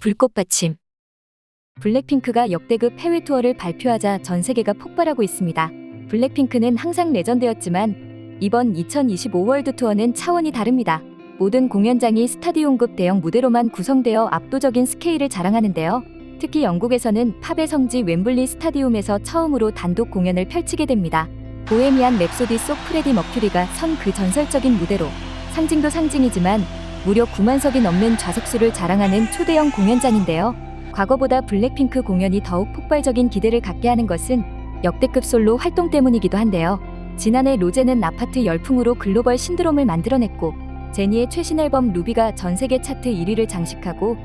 불꽃 받침. 블랙핑크가 역대급 해외 투어를 발표하자 전 세계가 폭발하고 있습니다. 블랙핑크는 항상 레전드였지만 이번 2025 월드 투어는 차원이 다릅니다. 모든 공연장이 스타디움급 대형 무대로만 구성되어 압도적인 스케일을 자랑하는데요. 특히 영국에서는 팝의 성지 웸블리 스타디움에서 처음으로 단독 공연을 펼치게 됩니다. 보헤미안 랩소디 속 프레디 머큐리가 선 그 전설적인 무대로 상징도 상징이지만 무려 9만 석이 넘는 좌석수를 자랑하는 초대형 공연장인데요. 과거보다 블랙핑크 공연이 더욱 폭발적인 기대를 갖게 하는 것은 역대급 솔로 활동 때문이기도 한데요. 지난해 로제는 아파트 열풍으로 글로벌 신드롬을 만들어냈고 제니의 최신 앨범 루비가 전 세계 차트 1위를 장식하고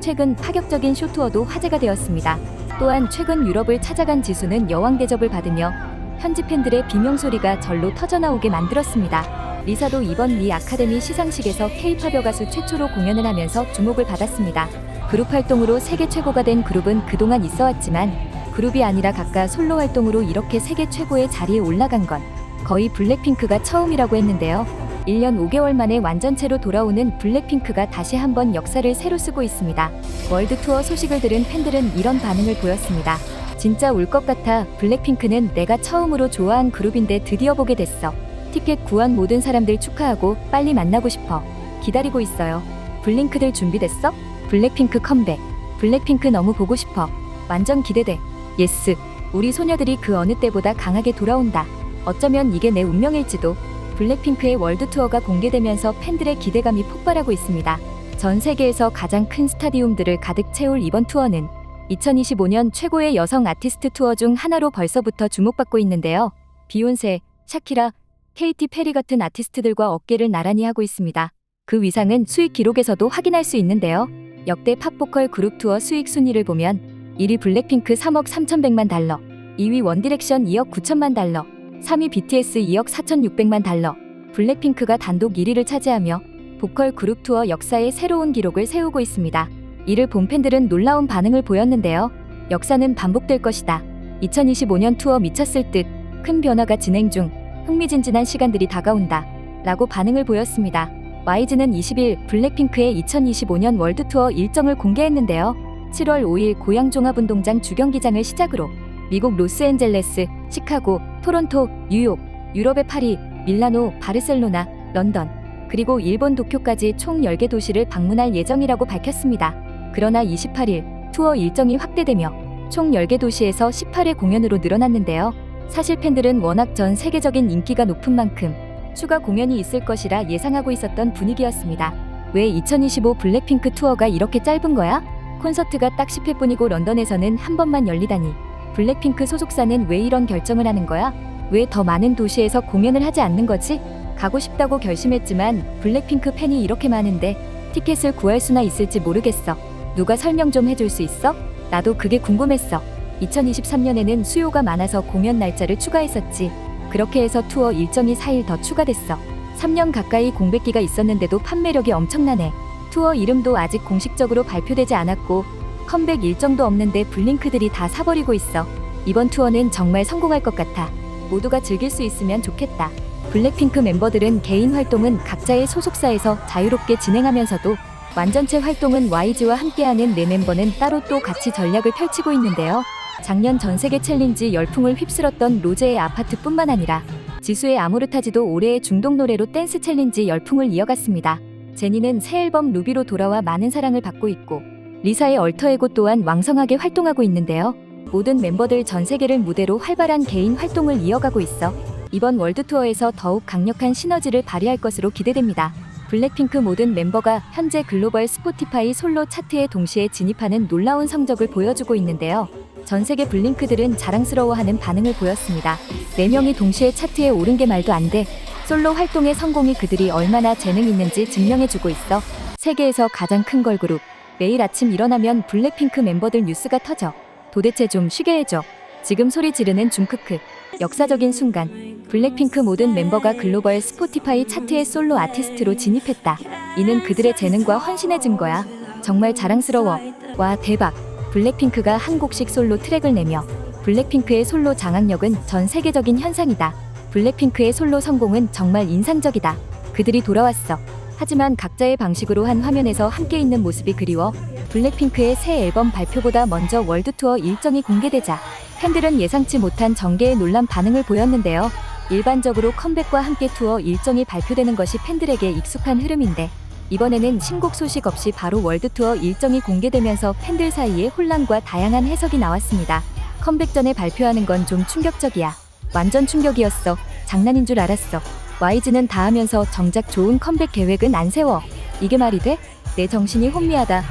최근 파격적인 쇼투어도 화제가 되었습니다. 또한 최근 유럽을 찾아간 지수는 여왕 대접을 받으며 현지 팬들의 비명 소리가 절로 터져나오게 만들었습니다. 리사도 이번 미 아카데미 시상식에서 K-팝 여가수 최초로 공연을 하면서 주목을 받았습니다. 그룹 활동으로 세계 최고가 된 그룹은 그동안 있어 왔지만 그룹이 아니라 각각 솔로 활동으로 이렇게 세계 최고의 자리에 올라간 건 거의 블랙핑크가 처음이라고 했는데요. 1년 5개월 만에 완전체로 돌아오는 블랙핑크가 다시 한번 역사를 새로 쓰고 있습니다. 월드 투어 소식을 들은 팬들은 이런 반응을 보였습니다. 진짜 울 것 같아. 블랙핑크는 내가 처음으로 좋아한 그룹인데 드디어 보게 됐어. 티켓 구한 모든 사람들 축하하고 빨리 만나고 싶어. 기다리고 있어요. 블링크들 준비됐어? 블랙핑크 컴백. 블랙핑크 너무 보고 싶어. 완전 기대돼. 예스. 우리 소녀들이 그 어느 때보다 강하게 돌아온다. 어쩌면 이게 내 운명일지도. 블랙핑크의 월드 투어가 공개되면서 팬들의 기대감이 폭발하고 있습니다. 전 세계에서 가장 큰 스타디움들을 가득 채울 이번 투어는 2025년 최고의 여성 아티스트 투어 중 하나로 벌써부터 주목받고 있는데요. 비욘세, 샤키라, 케이티 페리 같은 아티스트들과 어깨를 나란히 하고 있습니다. 그 위상은 수익 기록에서도 확인할 수 있는데요. 역대 팝보컬 그룹 투어 수익 순위를 보면 1위 블랙핑크 3억 3,100만 달러, 2위 원디렉션 2억 9천만 달러, 3위 BTS 2억 4,600만 달러, 블랙핑크가 단독 1위를 차지하며 보컬 그룹 투어 역사의 새로운 기록을 세우고 있습니다. 이를 본 팬들은 놀라운 반응을 보였는데요. 역사는 반복될 것이다. 2025년 투어 미쳤을 듯 큰 변화가 진행 중 흥미진진한 시간들이 다가온다. 라고 반응을 보였습니다. YG는 20일 블랙핑크의 2025년 월드 투어 일정을 공개했는데요. 7월 5일 고양 종합운동장 주경기장을 시작으로 미국 로스앤젤레스, 시카고, 토론토, 뉴욕, 유럽의 파리, 밀라노, 바르셀로나, 런던, 그리고 일본 도쿄까지 총 10개 도시를 방문할 예정이라고 밝혔습니다. 그러나 28일 투어 일정이 확대되며 총 10개 도시에서 18회 공연으로 늘어났는데요. 사실 팬들은 워낙 전 세계적인 인기가 높은 만큼 추가 공연이 있을 것이라 예상하고 있었던 분위기였습니다. 왜 2025 블랙핑크 투어가 이렇게 짧은 거야? 콘서트가 딱 10회뿐이고 런던에서는 한 번만 열리다니. 블랙핑크 소속사는 왜 이런 결정을 하는 거야? 왜 더 많은 도시에서 공연을 하지 않는 거지? 가고 싶다고 결심했지만 블랙핑크 팬이 이렇게 많은데 티켓을 구할 수나 있을지 모르겠어. 누가 설명 좀 해줄 수 있어? 나도 그게 궁금했어. 2023년에는 수요가 많아서 공연 날짜를 추가했었지. 그렇게 해서 투어 일정이 4일 더 추가됐어. 3년 가까이 공백기가 있었는데도 판매력이 엄청나네. 투어 이름도 아직 공식적으로 발표되지 않았고 컴백 일정도 없는데 블링크들이 다 사버리고 있어. 이번 투어는 정말 성공할 것 같아. 모두가 즐길 수 있으면 좋겠다. 블랙핑크 멤버들은 개인 활동은 각자의 소속사에서 자유롭게 진행하면서도 완전체 활동은 YG와 함께하는 네 멤버는 따로 또 같이 전략을 펼치고 있는데요. 작년 전 세계 챌린지 열풍을 휩쓸었던 로제의 아파트뿐만 아니라 지수의 아모르타지도 올해의 중독 노래로 댄스 챌린지 열풍을 이어갔습니다. 제니는 새 앨범 루비로 돌아와 많은 사랑을 받고 있고 리사의 얼터에고 또한 왕성하게 활동하고 있는데요. 모든 멤버들 전 세계를 무대로 활발한 개인 활동을 이어가고 있어 이번 월드 투어에서 더욱 강력한 시너지를 발휘할 것으로 기대됩니다. 블랙핑크 모든 멤버가 현재 글로벌 스포티파이 솔로 차트에 동시에 진입하는 놀라운 성적을 보여주고 있는데요. 전 세계 블링크들은 자랑스러워하는 반응을 보였습니다. 4명이 동시에 차트에 오른 게 말도 안 돼. 솔로 활동의 성공이 그들이 얼마나 재능 있는지 증명해주고 있어. 세계에서 가장 큰 걸그룹. 매일 아침 일어나면 블랙핑크 멤버들 뉴스가 터져. 도대체 좀 쉬게 해줘. 지금 소리 지르는 줌크크. 역사적인 순간. 블랙핑크 모든 멤버가 글로벌 스포티파이 차트의 솔로 아티스트로 진입했다. 이는 그들의 재능과 헌신의 증거야. 정말 자랑스러워. 와, 대박. 블랙핑크가 한 곡씩 솔로 트랙을 내며 블랙핑크의 솔로 장악력은 전 세계적인 현상이다. 블랙핑크의 솔로 성공은 정말 인상적이다. 그들이 돌아왔어. 하지만 각자의 방식으로 한 화면에서 함께 있는 모습이 그리워 블랙핑크의 새 앨범 발표보다 먼저 월드 투어 일정이 공개되자 팬들은 예상치 못한 전개의 놀란 반응을 보였는데요. 일반적으로 컴백과 함께 투어 일정이 발표되는 것이 팬들에게 익숙한 흐름인데 이번에는 신곡 소식 없이 바로 월드 투어 일정이 공개되면서 팬들 사이에 혼란과 다양한 해석이 나왔습니다. 컴백 전에 발표하는 건 좀 충격적이야. 완전 충격이었어. 장난인 줄 알았어. YG는 다 하면서 정작 좋은 컴백 계획은 안 세워. 이게 말이 돼? 내 정신이 혼미하다.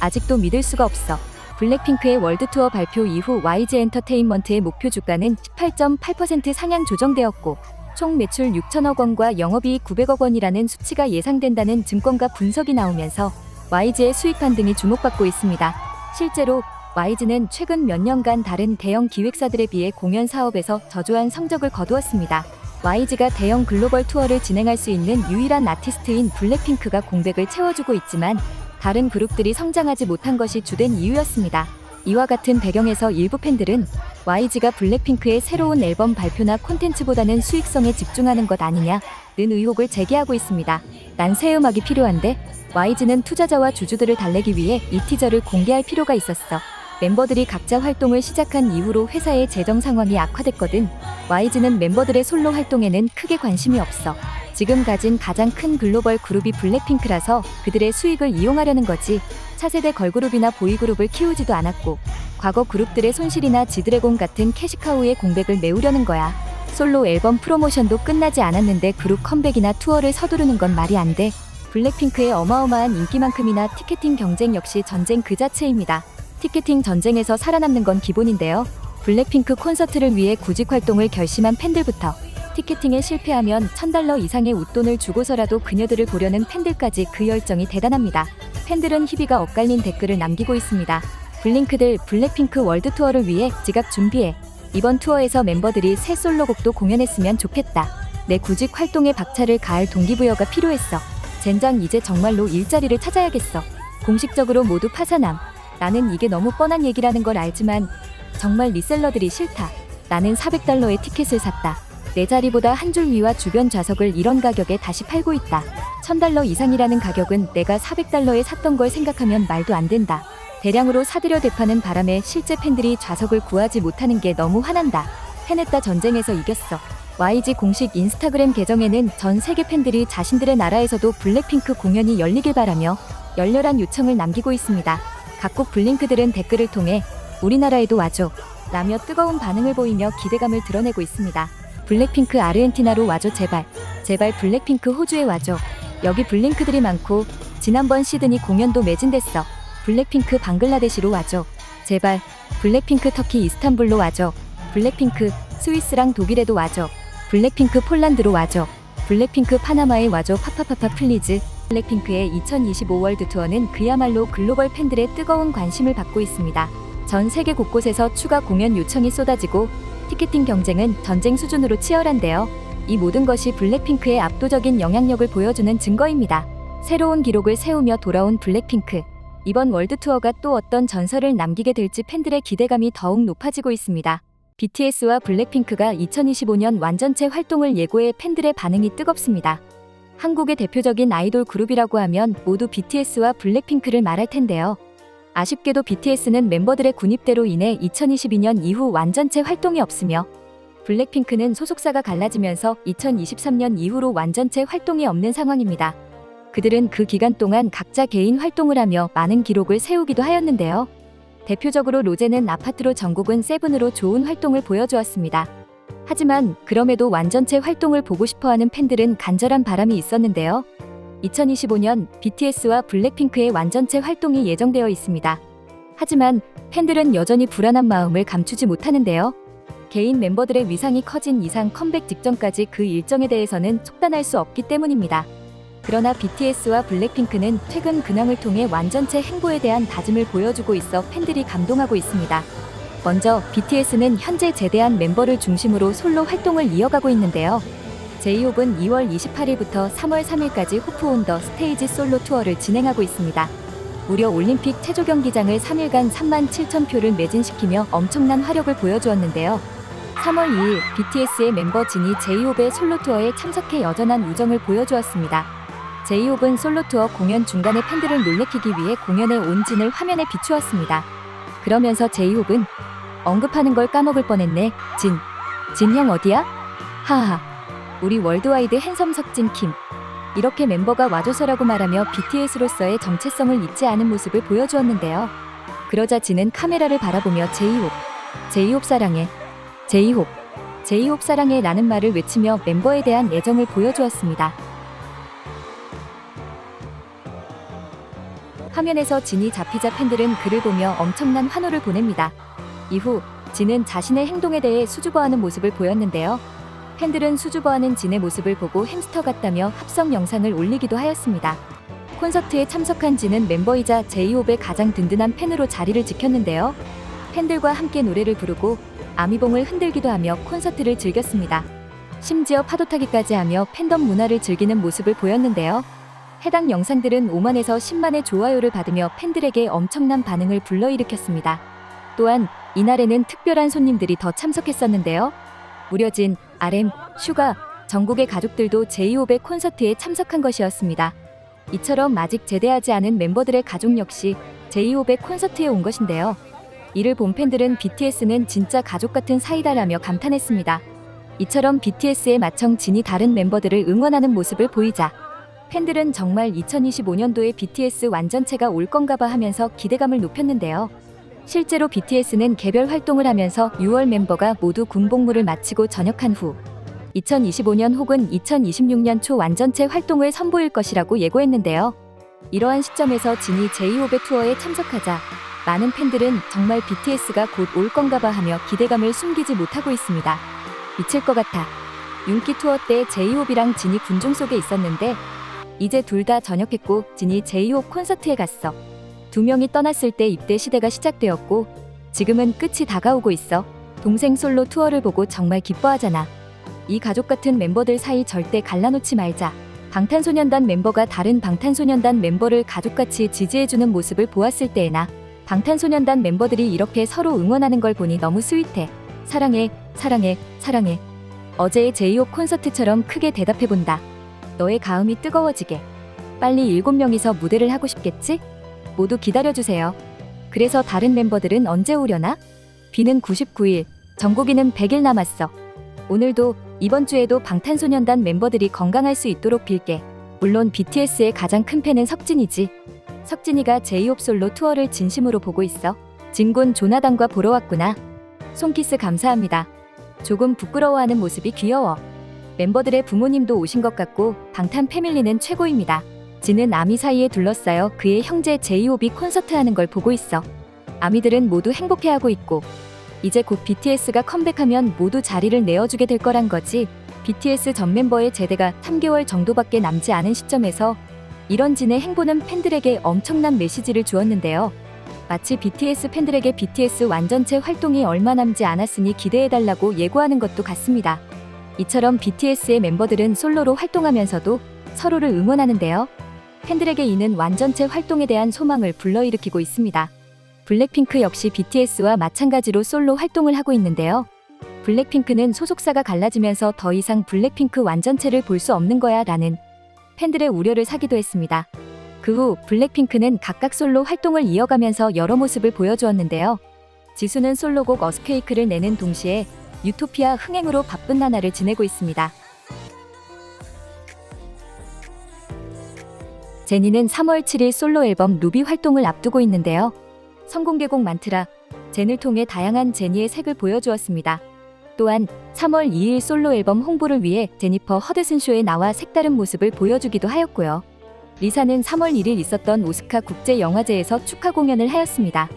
아직도 믿을 수가 없어. 블랙핑크의 월드 투어 발표 이후 YG 엔터테인먼트의 목표 주가는 18.8% 상향 조정되었고 총 매출 6천억 원과 영업이익 900억 원이라는 수치가 예상된다는 증권가 분석이 나오면서 YG의 수익 반등이 주목받고 있습니다. 실제로 YG는 최근 몇 년간 다른 대형 기획사들에 비해 공연 사업에서 저조한 성적을 거두었습니다. YG가 대형 글로벌 투어를 진행할 수 있는 유일한 아티스트인 블랙핑크가 공백을 채워주고 있지만 다른 그룹들이 성장하지 못한 것이 주된 이유였습니다. 이와 같은 배경에서 일부 팬들은 YG가 블랙핑크의 새로운 앨범 발표나 콘텐츠보다는 수익성에 집중하는 것 아니냐는 의혹을 제기하고 있습니다. 난 새 음악이 필요한데 YG는 투자자와 주주들을 달래기 위해 이 티저를 공개할 필요가 있었어. 멤버들이 각자 활동을 시작한 이후로 회사의 재정 상황이 악화됐거든. YG는 멤버들의 솔로 활동에는 크게 관심이 없어. 지금 가진 가장 큰 글로벌 그룹이 블랙핑크라서 그들의 수익을 이용하려는 거지. 차세대 걸그룹이나 보이그룹을 키우지도 않았고 과거 그룹들의 손실이나 지드래곤 같은 캐시카우의 공백을 메우려는 거야. 솔로 앨범 프로모션도 끝나지 않았는데 그룹 컴백이나 투어를 서두르는 건 말이 안 돼. 블랙핑크의 어마어마한 인기만큼이나 티켓팅 경쟁 역시 전쟁 그 자체입니다. 티켓팅 전쟁에서 살아남는 건 기본인데요. 블랙핑크 콘서트를 위해 구직 활동을 결심한 팬들부터 티켓팅에 실패하면 1000달러 이상의 웃돈을 주고서라도 그녀들을 보려는 팬들까지 그 열정이 대단합니다. 팬들은 희비가 엇갈린 댓글을 남기고 있습니다. 블링크들 블랙핑크 월드 투어를 위해 지각 준비해. 이번 투어에서 멤버들이 새 솔로곡도 공연했으면 좋겠다. 내 구직 활동에 박차를 가할 동기부여가 필요했어. 젠장 이제 정말로 일자리를 찾아야겠어. 공식적으로 모두 파산함. 나는 이게 너무 뻔한 얘기라는 걸 알지만 정말 리셀러들이 싫다. 나는 400달러의 티켓을 샀다. 내 자리보다 한 줄 위와 주변 좌석을 이런 가격에 다시 팔고 있다. 1000달러 이상이라는 가격은 내가 400달러에 샀던 걸 생각하면 말도 안 된다. 대량으로 사들여 대파는 바람에 실제 팬들이 좌석을 구하지 못하는 게 너무 화난다. 해냈다 전쟁에서 이겼어. YG 공식 인스타그램 계정에는 전 세계 팬들이 자신들의 나라에서도 블랙핑크 공연이 열리길 바라며 열렬한 요청을 남기고 있습니다. 각국 블링크들은 댓글을 통해 우리나라에도 와줘 라며 뜨거운 반응을 보이며 기대감을 드러내고 있습니다. 블랙핑크 아르헨티나로 와줘 제발. 제발 블랙핑크 호주에 와줘. 여기 블링크들이 많고 지난번 시드니 공연도 매진됐어. 블랙핑크 방글라데시로 와줘. 제발 블랙핑크 터키 이스탄불로 와줘. 블랙핑크 스위스랑 독일에도 와줘. 블랙핑크 폴란드로 와줘. 블랙핑크 파나마에 와줘. 파파파파 플리즈. 블랙핑크의 2025 월드 투어는 그야말로 글로벌 팬들의 뜨거운 관심을 받고 있습니다. 전 세계 곳곳에서 추가 공연 요청이 쏟아지고 티켓팅 경쟁은 전쟁 수준으로 치열한데요. 이 모든 것이 블랙핑크의 압도적인 영향력을 보여주는 증거입니다. 새로운 기록을 세우며 돌아온 블랙핑크. 이번 월드 투어가 또 어떤 전설을 남기게 될지 팬들의 기대감이 더욱 높아지고 있습니다. BTS와 블랙핑크가 2025년 완전체 활동을 예고해 팬들의 반응이 뜨겁습니다. 한국의 대표적인 아이돌 그룹이라고 하면 모두 BTS와 블랙핑크를 말할 텐데요. 아쉽게도 BTS는 멤버들의 군입대로 인해 2022년 이후 완전체 활동이 없으며 블랙핑크는 소속사가 갈라지면서 2023년 이후로 완전체 활동이 없는 상황입니다. 그들은 그 기간 동안 각자 개인 활동을 하며 많은 기록을 세우기도 하였는데요. 대표적으로 로제는 아파트로 전국은 세븐으로 좋은 활동을 보여주었습니다. 하지만 그럼에도 완전체 활동을 보고 싶어하는 팬들은 간절한 바람이 있었는데요. 2025년 BTS와 블랙핑크의 완전체 활동이 예정되어 있습니다. 하지만 팬들은 여전히 불안한 마음을 감추지 못하는데요. 개인 멤버들의 위상이 커진 이상 컴백 직전까지 그 일정에 대해서는 촉단할 수 없기 때문입니다. 그러나 BTS와 블랙핑크는 최근 근황을 통해 완전체 행보에 대한 다짐을 보여주고 있어 팬들이 감동하고 있습니다. 먼저 BTS는 현재 제대한 멤버를 중심으로 솔로 활동을 이어가고 있는데요. 제이홉은 2월 28일부터 3월 3일까지 호프 온 더 스테이지 솔로 투어를 진행하고 있습니다. 무려 올림픽 체조 경기장을 3일간 3만 7천 표를 매진시키며 엄청난 화력을 보여주었는데요. 3월 2일 BTS의 멤버 진이 제이홉의 솔로 투어에 참석해 여전한 우정을 보여주었습니다. 제이홉은 솔로 투어 공연 중간에 팬들을 놀래키기 위해 공연의 온 진을 화면에 비추었습니다. 그러면서 제이홉은 언급하는 걸 까먹을 뻔했네. 진. 진형 어디야? 하하. 우리 월드와이드 핸섬 석진 킴. 이렇게 멤버가 와줘서라고 말하며 BTS로서의 정체성을 잊지 않은 모습을 보여주었는데요. 그러자 진은 카메라를 바라보며 제이홉. 제이홉 사랑해. 제이홉. 제이홉 사랑해 라는 말을 외치며 멤버에 대한 애정을 보여주었습니다. 화면에서 진이 잡히자 팬들은 그를 보며 엄청난 환호를 보냅니다. 이후 진은 자신의 행동에 대해 수줍어하는 모습을 보였는데요. 팬들은 수줍어하는 진의 모습을 보고 햄스터 같다며 합성 영상을 올리기도 하였습니다. 콘서트에 참석한 진은 멤버이자 제이홉의 가장 든든한 팬으로 자리를 지켰는데요. 팬들과 함께 노래를 부르고 아미봉을 흔들기도 하며 콘서트를 즐겼습니다. 심지어 파도 타기까지 하며 팬덤 문화를 즐기는 모습을 보였는데요. 해당 영상들은 5만에서 10만의 좋아요를 받으며 팬들에게 엄청난 반응을 불러일으켰습니다. 또한 이날에는 특별한 손님들이 더 참석했었는데요. 무려 진 RM, 슈가, 전국의 가족들도 제이홉의 콘서트에 참석한 것이었습니다. 이처럼 아직 제대하지 않은 멤버들의 가족 역시 제이홉의 콘서트에 온 것인데요. 이를 본 팬들은 BTS는 진짜 가족 같은 사이다라며 감탄했습니다. 이처럼 BTS의 마청 진이 다른 멤버들을 응원하는 모습을 보이자 팬들은 정말 2025년도에 BTS 완전체가 올 건가 봐 하면서 기대감을 높였는데요. 실제로 BTS는 개별 활동을 하면서 6월 멤버가 모두 군 복무를 마치고 전역한 후 2025년 혹은 2026년 초 완전체 활동을 선보일 것이라고 예고했는데요. 이러한 시점에서 진이 제이홉의 투어에 참석하자 많은 팬들은 정말 BTS가 곧 올 건가 봐 하며 기대감을 숨기지 못하고 있습니다. 미칠 것 같아. 윤기 투어 때 제이홉이랑 진이 군중 속에 있었는데 이제 둘 다 전역했고 진이 제이홉 콘서트에 갔어. 두 명이 떠났을 때 입대 시대가 시작되었고 지금은 끝이 다가오고 있어. 동생 솔로 투어를 보고 정말 기뻐하잖아. 이 가족 같은 멤버들 사이 절대 갈라놓지 말자. 방탄소년단 멤버가 다른 방탄소년단 멤버를 가족같이 지지해주는 모습을 보았을 때에나 방탄소년단 멤버들이 이렇게 서로 응원하는 걸 보니 너무 스윗해. 사랑해, 사랑해, 사랑해. 어제의 제이홉 콘서트처럼 크게 대답해본다. 너의 가음이 뜨거워지게. 빨리 일곱 명이서 무대를 하고 싶겠지? 모두 기다려주세요. 그래서 다른 멤버들은 언제 오려나? 비는 99일, 정국이는 100일 남았어. 오늘도 이번 주에도 방탄소년단 멤버들이 건강할 수 있도록 빌게. 물론 BTS의 가장 큰 팬은 석진이지. 석진이가 제이홉 솔로 투어를 진심으로 보고 있어. 진군 조나단과 보러 왔구나. 손키스 감사합니다. 조금 부끄러워하는 모습이 귀여워. 멤버들의 부모님도 오신 것 같고 방탄 패밀리는 최고입니다. 진은 아미 사이에 둘러싸여 그의 형제 제이홉이 콘서트 하는 걸 보고 있어. 아미들은 모두 행복해하고 있고 이제 곧 BTS가 컴백하면 모두 자리를 내어주게 될 거란 거지. BTS 전 멤버의 제대가 3개월 정도밖에 남지 않은 시점에서 이런 진의 행보는 팬들에게 엄청난 메시지를 주었는데요. 마치 BTS 팬들에게 BTS 완전체 활동이 얼마 남지 않았으니 기대해달라고 예고하는 것도 같습니다. 이처럼 BTS의 멤버들은 솔로로 활동하면서도 서로를 응원하는데요. 팬들에게 이는 완전체 활동에 대한 소망을 불러일으키고 있습니다. 블랙핑크 역시 BTS와 마찬가지로 솔로 활동을 하고 있는데요. 블랙핑크는 소속사가 갈라지면서 더 이상 블랙핑크 완전체를 볼 수 없는 거야 라는 팬들의 우려를 사기도 했습니다. 그 후 블랙핑크는 각각 솔로 활동을 이어가면서 여러 모습을 보여주었는데요. 지수는 솔로곡 어스케이크를 내는 동시에 유토피아 흥행으로 바쁜 나날을 지내고 있습니다. 제니는 3월 7일 솔로 앨범 루비 활동을 앞두고 있는데요. 성공개곡 많더라. 젠을 통해 다양한 제니의 색을 보여주었습니다. 또한 3월 2일 솔로 앨범 홍보를 위해 제니퍼 허드슨 쇼에 나와 색다른 모습을 보여주기도 하였고요. 리사는 3월 1일 있었던 오스카 국제 영화제에서 축하 공연을 하였습니다.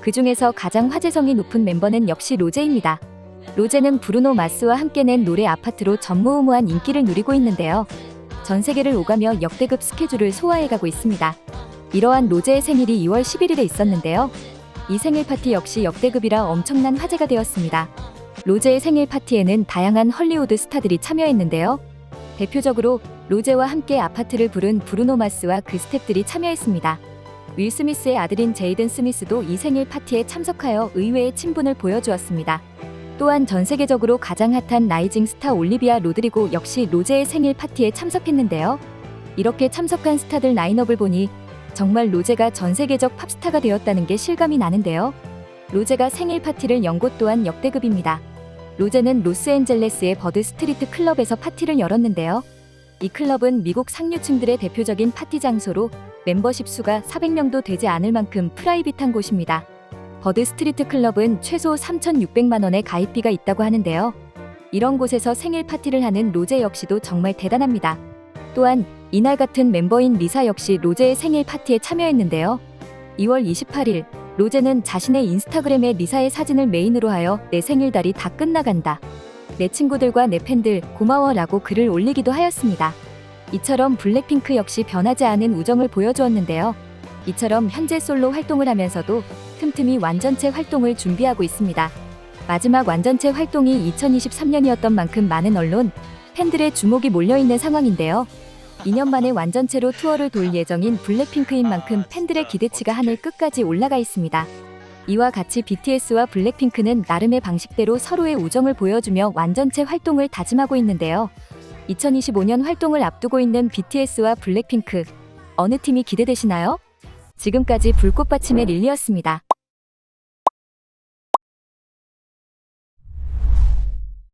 그 중에서 가장 화제성이 높은 멤버는 역시 로제입니다. 로제는 브루노 마스와 함께 낸 노래 아파트로 전무후무한 인기를 누리고 있는데요. 전 세계를 오가며 역대급 스케줄을 소화해가고 있습니다. 이러한 로제의 생일이 2월 11일에 있었는데요. 이 생일 파티 역시 역대급이라 엄청난 화제가 되었습니다. 로제의 생일 파티에는 다양한 헐리우드 스타들이 참여했는데요. 대표적으로 로제와 함께 아파트를 부른 브루노 마스와 그 스탭들이 참여했습니다. 윌 스미스의 아들인 제이든 스미스도 이 생일 파티에 참석하여 의외의 친분을 보여주었습니다. 또한 전 세계적으로 가장 핫한 라이징 스타 올리비아 로드리고 역시 로제의 생일 파티에 참석했는데요. 이렇게 참석한 스타들 라인업을 보니 정말 로제가 전 세계적 팝스타가 되었다는 게 실감이 나는데요. 로제가 생일 파티를 연 곳 또한 역대급입니다. 로제는 로스앤젤레스의 버드 스트리트 클럽에서 파티를 열었는데요. 이 클럽은 미국 상류층들의 대표적인 파티 장소로 멤버십 수가 400명도 되지 않을 만큼 프라이빗한 곳입니다. 버드 스트리트 클럽은 최소 3,600만 원의 가입비가 있다고 하는데요. 이런 곳에서 생일 파티를 하는 로제 역시도 정말 대단합니다. 또한 이날 같은 멤버인 리사 역시 로제의 생일 파티에 참여했는데요. 2월 28일 로제는 자신의 인스타그램에 리사의 사진을 메인으로 하여 내 생일달이 다 끝나간다. 내 친구들과 내 팬들 고마워라고 글을 올리기도 하였습니다. 이처럼 블랙핑크 역시 변하지 않은 우정을 보여주었는데요. 이처럼 현재 솔로 활동을 하면서도 틈틈이 완전체 활동을 준비하고 있습니다. 마지막 완전체 활동이 2023년이었던 만큼 많은 언론, 팬들의 주목이 몰려있는 상황인데요. 2년 만에 완전체로 투어를 돌 예정인 블랙핑크인 만큼 팬들의 기대치가 하늘 끝까지 올라가 있습니다. 이와 같이 BTS와 블랙핑크는 나름의 방식대로 서로의 우정을 보여주며 완전체 활동을 다짐하고 있는데요. 2025년 활동을 앞두고 있는 BTS와 블랙핑크 어느 팀이 기대되시나요? 지금까지 불꽃받침의 릴리였습니다.